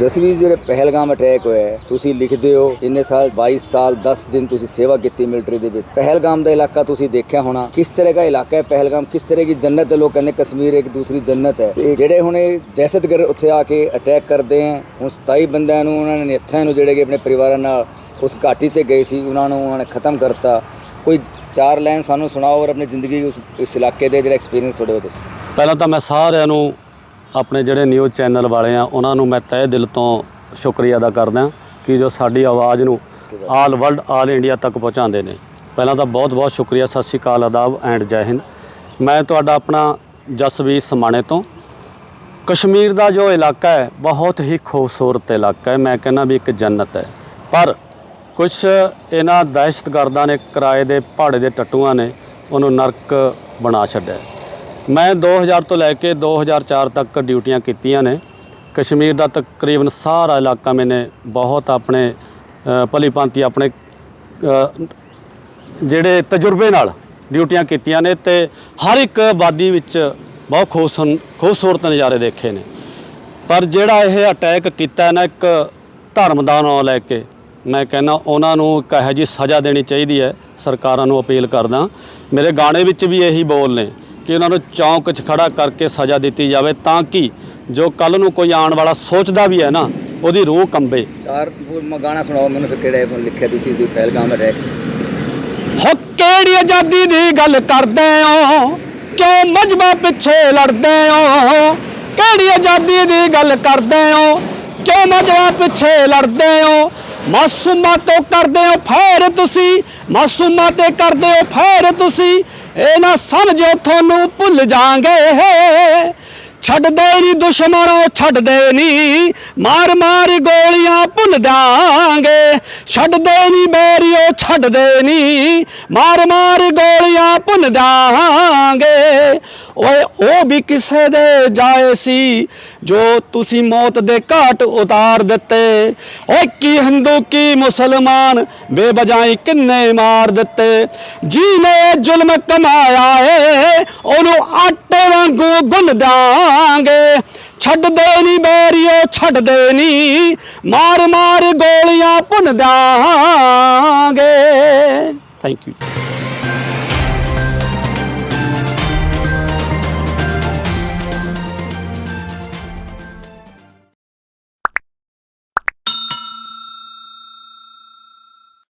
ਜਸਵੀਰ ਜਿਹੜੇ ਪਹਿਲਗਾਮ ਅਟੈਕ ਹੋਇਆ ਤੁਸੀਂ ਲਿਖਦੇ ਹੋ, ਇੰਨੇ ਸਾਲ 22 ਸਾਲ 10 ਦਿਨ ਤੁਸੀਂ ਸੇਵਾ ਕੀਤੀ ਮਿਲਟਰੀ ਦੇ ਵਿੱਚ। ਪਹਿਲਗਾਮ ਦਾ ਇਲਾਕਾ ਤੁਸੀਂ ਦੇਖਿਆ ਹੋਣਾ। ਕਿਸ ਤਰ੍ਹਾਂ ਦਾ ਇਲਾਕਾ ਹੈ ਪਹਿਲਗਾਮ? ਕਿਸ ਤਰ੍ਹਾਂ ਦੀ ਜੰਨਤ ਹੈ ਲੋਕ ਕਹਿੰਦੇ ਕਸ਼ਮੀਰ ਇੱਕ ਦੂਸਰੀ ਜੰਨਤ ਹੈ? ਤੇ ਜਿਹੜੇ ਹੁਣ ਇਹ ਦਹਿਸ਼ਤਗਰਦ ਉੱਥੇ ਆ ਕੇ ਅਟੈਕ ਕਰਦੇ ਹੈ ਹੁਣ 27 ਬੰਦਿਆਂ ਨੂੰ, ਉਹਨਾਂ ਨੇ ਹੱਥਾਂ ਨੂੰ ਜਿਹੜੇ ਕਿ ਆਪਣੇ ਪਰਿਵਾਰਾਂ ਨਾਲ ਉਸ ਘਾਟੀ 'ਚ ਗਏ ਸੀ, ਉਹਨਾਂ ਨੂੰ ਉਹਨਾਂ ਨੇ ਖਤਮ ਕਰਤਾ। ਕੋਈ ਚਾਰ ਲਾਈਨ ਸਾਨੂੰ ਸੁਣਾਓ ਔਰ ਆਪਣੀ ਜ਼ਿੰਦਗੀ ਉਸ ਇਸ ਇਲਾਕੇ ਦੇ ਜਿਹੜਾ ਐਕਸਪੀਰੀਅੰਸ ਤੁਹਾਡੇ ਹੋ ਤੁਸੀਂ ਪਹਿਲਾਂ ਤਾਂ ਮੈਂ ਸਾਰਿਆਂ ਨੂੰ ਆਪਣੇ ਜਿਹੜੇ ਨਿਊਜ਼ ਚੈਨਲ ਵਾਲੇ ਆ, ਉਹਨਾਂ ਨੂੰ ਮੈਂ ਤਹਿ ਦਿਲ ਤੋਂ ਸ਼ੁਕਰੀਆ ਅਦਾ ਕਰਦਾ ਕਿ ਜੋ ਸਾਡੀ ਆਵਾਜ਼ ਨੂੰ ਆਲ ਵਰਲਡ, ਆਲ ਇੰਡੀਆ ਤੱਕ ਪਹੁੰਚਾਉਂਦੇ ਨੇ। ਪਹਿਲਾਂ ਤਾਂ ਬਹੁਤ ਬਹੁਤ ਸ਼ੁਕਰੀਆ, ਸਤਿ ਸ਼੍ਰੀ ਅਕਾਲ ਆਦਾਬ ਐਂਡ ਜੈ ਹਿੰਦ। ਮੈਂ ਤੁਹਾਡਾ ਆਪਣਾ ਜਸਵੀਰ ਸਮਾਣੇ ਤੋਂ। ਕਸ਼ਮੀਰ ਦਾ ਜੋ ਇਲਾਕਾ ਹੈ, ਬਹੁਤ ਹੀ ਖੂਬਸੂਰਤ ਇਲਾਕਾ ਹੈ, ਮੈਂ ਕਹਿੰਦਾ ਵੀ ਇੱਕ ਜੰਨਤ ਹੈ। ਪਰ ਕੁਝ ਇਹਨਾਂ ਦਹਿਸ਼ਤਗਰਦਾਂ ਨੇ ਕਿਰਾਏ ਦੇ ਪਹਾੜੇ ਦੇ ਟੱਟੂਆਂ ਨੇ, ਉਹਨੂੰ ਨਰਕ ਬਣਾ ਛੱਡਿਆ। ਮੈਂ 2000 ਤੋਂ ਲੈ ਕੇ 2004 ਤੱਕ ਡਿਊਟੀਆਂ ਕੀਤੀਆਂ ਨੇ। ਕਸ਼ਮੀਰ ਦਾ ਤਕਰੀਬਨ ਸਾਰਾ ਇਲਾਕਾ ਮੈਨੇ ਬਹੁਤ ਆਪਣੇ ਅ, ਭਲੀ ਭਾਂਤੀ ਆਪਣੇ ਜਿਹੜੇ ਤਜਰਬੇ ਨਾਲ ਡਿਊਟੀਆਂ ਕੀਤੀਆਂ ਨੇ ਤੇ ਹਰ ਇੱਕ ਆਬਾਦੀ ਵਿੱਚ ਬਹੁਤ ਖੂਬਸੂਰ- ਖੂਬਸੂਰਤ ਨਜ਼ਾਰੇ ਦੇਖੇ ਨੇ। ਪਰ ਜਿਹੜਾ ਇਹ ਅਟੈਕ ਕੀਤਾ ਨਾ ਇੱਕ ਧਰਮ ਦਾ ਨਾਂ ਲੈ ਕੇ ਮੈਂ ਕਹਿੰਦਾ ਉਹਨਾਂ ਨੂੰ ਇੱਕ ਇਹੋ ਜਿਹੀ ਸਜ਼ਾ ਦੇਣੀ ਚਾਹੀਦੀ ਹੈ। ਸਰਕਾਰਾਂ ਨੂੰ ਅਪੀਲ ਕਰਦਾ। ਮੇਰੇ ਗਾਣੇ ਵਿੱਚ ਵੀ ਇਹੀ ਬੋਲ ਨੇ ਕਿ ਉਹਨਾਂ ਨੂੰ ਚੌਂਕ 'ਚ ਖੜਾ ਕਰਕੇ ਸਜ਼ਾ ਦਿੱਤੀ ਜਾਵੇ ਤਾਂ ਕਿ ਜੋ ਕੱਲ ਨੂੰ ਕੋਈ ਆਉਣ ਵਾਲਾ ਸੋਚਦਾ ਵੀ ਹੈ ਨਾ ਉਹਦੀ ਰੂਹ ਕੰਬੇ। ਚਾਰ ਗਾਣਾ ਸੁਣਾਓ ਮੈਨੂੰ ਫਿਰ ਕਿਹੜਾ ਲਿਖਿਆ ਤੁਸੀਂ ਦੀ ਪਹਿਲਗਾਮ ਅਟੈਕ ਹੋ ਕਿਹੜੀ ਆਜ਼ਾਦੀ ਦੀ ਗੱਲ ਕਰਦੇ ਹੋ? ਕਿਉਂ ਮਜਬਾ ਪਿੱਛੇ ਲੜਦੇ ਹੋ? ਕਿਹੜੀ ਆਜ਼ਾਦੀ ਦੀ ਗੱਲ ਕਰਦੇ ਹੋ? ਕਿਉਂ ਮਜਬਾ ਪਿੱਛੇ ਲੜਦੇ ਹੋ? ਮਾਸੂਮਾਂ ਤੋਂ ਕਰਦੇ ਹੋ ਫੈਰ ਤੁਸੀਂ ਮਾਸੂਮਾਂ ਤੇ ਕਰਦੇ ਹੋ ਫੈਰ ਤੁਸੀਂ। ਇਹ ਨਾ ਸਮਝੋ ਤੁਹਾਨੂੰ ਭੁੱਲ ਜਾਾਂਗੇ ਛੱਡਦੇ ਨਹੀਂ ਦੁਸ਼ਮਣੋ, ਛੱਡਦੇ ਨਹੀਂ ਮਾਰ ਮਾਰ ਗੋਲੀਆਂ ਭੁੱਲ ਦਾਂਗੇ ਛੱਡਦੇ ਨਹੀਂ ਬੈਰੀਓ, ਛੱਡਦੇ ਨਹੀਂ ਮਾਰ ਮਾਰ ਗੋਲੀਆਂ ਭੁੱਲ ਦਾਂਗੇ ਓਏ, ਉਹ ਵੀ ਕਿਸੇ ਦੇ ਜਾਏ ਸੀ ਜੋ ਤੁਸੀਂ ਮੌਤ ਦੇ ਘਾਟ ਉਤਾਰ ਦਿੱਤੇ। ਓਏ, ਕੀ ਹਿੰਦੂ, ਕੀ ਮੁਸਲਮਾਨ ਬੇਬਜਾਈ ਕਿੰਨੇ ਮਾਰ ਦਿੱਤੇ। ਜਿਹਨੇ ਜ਼ੁਲਮ ਕਮਾਇਆ ਏ, ਉਹਨੂੰ ਆਟੇ ਵਾਂਗੂ ਗੁੰਨ ਦਾਂਗੇ ਛੱਡਦੇ ਨਹੀਂ ਬੈਰੀਓ ਛੱਡਦੇ ਨਹੀਂ ਮਾਰ ਮਾਰ ਗੋਲੀਆਂ ਭੁੰਨ ਦਾਂਗੇ ਥੈਂਕ ਯੂ